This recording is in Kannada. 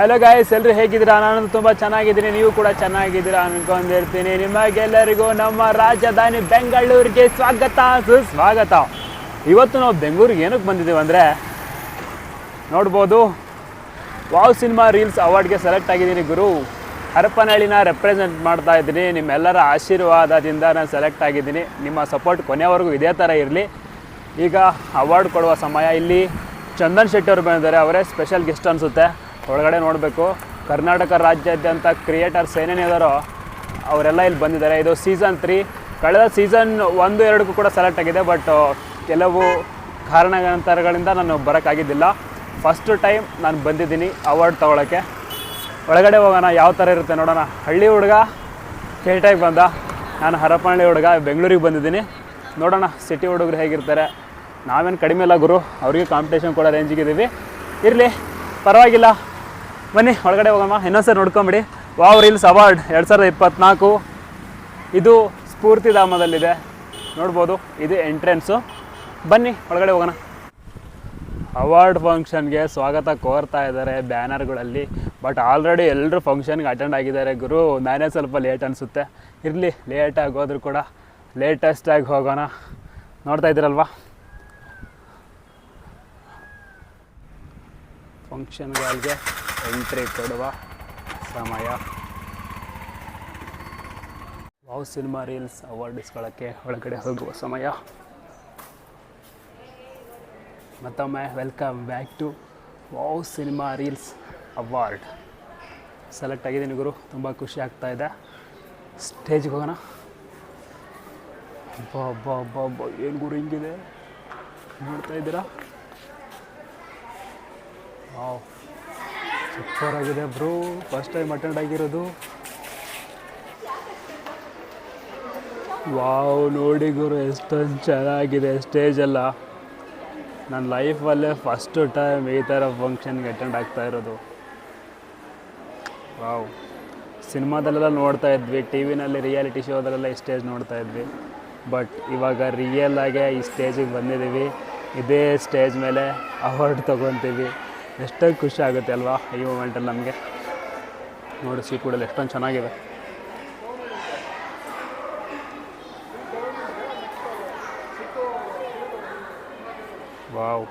ಹಲೋ ಗಾಯ್ಸ್ ಎಲ್ಲರೂ ಹೇಗಿದ್ದೀರಾ? ನಾನು ತುಂಬ ಚೆನ್ನಾಗಿದ್ದೀನಿ. ನೀವು ಕೂಡ ಚೆನ್ನಾಗಿದ್ದೀರಾ ಅನ್ಕೊಂಡಿರ್ತೀನಿ ನಿಮಗೆಲ್ಲರಿಗೂ ನಮ್ಮ ರಾಜಧಾನಿ ಬೆಂಗಳೂರಿಗೆ ಸ್ವಾಗತ, ಸುಸ್ವಾಗತ. ಇವತ್ತು ನಾವು ಬೆಂಗಳೂರಿಗೆ ಏನಕ್ಕೆ ಬಂದಿದ್ದೀವಿ ಅಂದರೆ, ನೋಡ್ಬೋದು, ವಾವ್ ಸಿನಿಮಾ ರೀಲ್ಸ್ ಅವಾರ್ಡ್ಗೆ ಸೆಲೆಕ್ಟ್ ಆಗಿದ್ದೀನಿ ಗುರು. ಹರಪನಹಳ್ಳಿನ ರೆಪ್ರೆಸೆಂಟ್ ಮಾಡ್ತಾ ಇದ್ದೀನಿ. ನಿಮ್ಮೆಲ್ಲರ ಆಶೀರ್ವಾದದಿಂದ ನಾನು ಸೆಲೆಕ್ಟ್ ಆಗಿದ್ದೀನಿ. ನಿಮ್ಮ ಸಪೋರ್ಟ್ ಕೊನೆಯವರೆಗೂ ಇದೇ ಥರ ಇರಲಿ. ಈಗ ಅವಾರ್ಡ್ ಕೊಡುವ ಸಮಯ ಇಲ್ಲಿ. ಚಂದನ್ ಶೆಟ್ಟಿ ಅವರು ಬಂದಿದ್ದಾರೆ. ಅವರೇ ಸ್ಪೆಷಲ್ ಗೆಸ್ಟ್ ಅನಿಸುತ್ತೆ. ಒಳಗಡೆ ನೋಡಬೇಕು. ಕರ್ನಾಟಕ ರಾಜ್ಯಾದ್ಯಂತ ಕ್ರಿಯೇಟರ್ಸ್ ಏನೇನು ಇದ್ದಾರೋ ಅವರೆಲ್ಲ ಇಲ್ಲಿ ಬಂದಿದ್ದಾರೆ. ಇದು ಸೀಸನ್ ತ್ರೀ ಕಳೆದ ಸೀಸನ್ ಒಂದು, ಎರಡಕ್ಕೂ ಕೂಡ ಸೆಲೆಕ್ಟ್ ಆಗಿದೆ ಬಟ್ ಕೆಲವು ಕಾರಣಾಂತರಗಳಿಂದ ನಾನು ಬರೋಕ್ಕಾಗಿದ್ದಿಲ್ಲ. ಫಸ್ಟ್ ಟೈಮ್ ನಾನು ಬಂದಿದ್ದೀನಿ ಅವಾರ್ಡ್ ತೊಗೊಳಕ್ಕೆ. ಒಳಗಡೆ ಹೋಗೋಣ, ಯಾವ ಥರ ಇರುತ್ತೆ ನೋಡೋಣ. ಹಳ್ಳಿ ಹುಡುಗ ಕೇಟಾಗಿ ಬಂದ. ನಾನು ಹರಪನಹಳ್ಳಿ ಹುಡುಗ, ಬೆಂಗಳೂರಿಗೆ ಬಂದಿದ್ದೀನಿ. ನೋಡೋಣ ಸಿಟಿ ಹುಡುಗರು ಹೇಗಿರ್ತಾರೆ. ನಾವೇನು ಕಡಿಮೆ ಇಲ್ಲ ಗುರು. ಅವರಿಗೆ ಕಾಂಪಿಟೇಷನ್ ಕೊಡೋ ರೇಂಜಿಗಿದ್ದೀವಿ ಇರಲಿ. ಪರವಾಗಿಲ್ಲ. ಬನ್ನಿ, ಒಳಗಡೆ ಹೋಗೋಣ. ಇನ್ನೊಂದ್ಸರಿ ನೋಡ್ಕೊಂಬಿಡಿ. ವಾವ್ ರೀಲ್ಸ್ ಅವಾರ್ಡ್ ಎರಡು ಸಾವಿರದ ಇಪ್ಪತ್ತ್ನಾಲ್ಕು ಇದು ಸ್ಫೂರ್ತಿಧಾಮದಲ್ಲಿದೆ ನೋಡ್ಬೋದು, ಇದು ಎಂಟ್ರೆನ್ಸು ಬನ್ನಿ, ಒಳಗಡೆ ಹೋಗೋಣ. ಅವಾರ್ಡ್ ಫಂಕ್ಷನ್ಗೆ ಸ್ವಾಗತ ಕೋರ್ತಾ ಇದ್ದಾರೆ ಬ್ಯಾನರ್ಗಳಲ್ಲಿ. ಬಟ್ ಆಲ್ರೆಡಿ ಎಲ್ಲರೂ ಫಂಕ್ಷನ್ಗೆ ಅಟೆಂಡ್ ಆಗಿದ್ದಾರೆ. ಗುರು, ನಾನೇ ಸ್ವಲ್ಪ ಲೇಟ್ ಅನಿಸುತ್ತೆ. ಇರಲಿ ಲೇಟಾಗಿ ಹೋದರೂ ಕೂಡ ಲೇಟೆಸ್ಟಾಗಿ ಹೋಗೋಣ. ನೋಡ್ತಾ ಇದ್ದೀರಲ್ವಾ? ಫಂಕ್ಷನ್ಗಳಿಗೆ ಎಂಟ್ರಿ ಕೊಡುವ ಸಮಯ. ವಾವ್, ಸಿನಿಮಾ ರೀಲ್ಸ್ ಅವಾರ್ಡ್ ಇಸ್ಕೊಳ್ಳೋಕ್ಕೆ ಒಳಗಡೆ ಹೋಗುವ ಸಮಯ. ಮತ್ತೊಮ್ಮೆ welcome back to wow, cinema reels, award. Select ಆಗಿದ್ದೀನಿ ಗುರು, ತುಂಬ ಖುಷಿ ಆಗ್ತಾ ಇದೆ. ಸ್ಟೇಜ್ಗೆ ಹೋಗೋಣ. ಹಬ್ಬ ಹಬ್ಬ ಹಬ್ಬ ಏನು ಗುರು ಹಿಂಗಿದೆ? ನೋಡ್ತಾ ಇದ್ದೀರಾ? ವಾವ್. ಸೂಪರ್ ಆಗಿದೆ ಬ್ರೋ. ಫಸ್ಟ್ ಟೈಮ್ ಅಟೆಂಡ್ ಆಗಿರೋದು. ವಾವ್ ನೋಡಿ ಗುರು, ಎಷ್ಟೊಂದು ಚೆನ್ನಾಗಿದೆ ಸ್ಟೇಜ್ ಎಲ್ಲ. ನನ್ನ ಲೈಫಲ್ಲೇ ಫಸ್ಟು ಟೈಮ್ ಈ ಥರ ಫಂಕ್ಷನ್ಗೆ ಅಟೆಂಡ್ ಆಗ್ತಾ ಇರೋದು. ವಾವ್ ಸಿನಿಮಾದಲ್ಲೆಲ್ಲ ನೋಡ್ತಾ ಇದ್ವಿ, ಟಿ ವಿನಲ್ಲಿ ರಿಯಾಲಿಟಿ ಶೋದಲ್ಲೆಲ್ಲ ಈ ಸ್ಟೇಜ್ ನೋಡ್ತಾ ಇದ್ವಿ. ಬಟ್ ಇವಾಗ ರಿಯಲ್ ಆಗೇ ಈ ಸ್ಟೇಜಿಗೆ ಬಂದಿದ್ದೀವಿ. ಇದೇ ಸ್ಟೇಜ್ ಮೇಲೆ ಅವಾರ್ಡ್ ತೊಗೊತೀವಿ. ಎಷ್ಟೊಂದು ಖುಷಿ ಆಗುತ್ತೆ ಅಲ್ವಾ ಈ ಮೂಮೆಂಟಲ್ಲಿ ನಮಗೆ. ನೋಡಿ ಸೀಟ್ಗಳೆಲ್ಲ ಎಷ್ಟೊಂದು ಚೆನ್ನಾಗಿದೆ. ವಾವ್.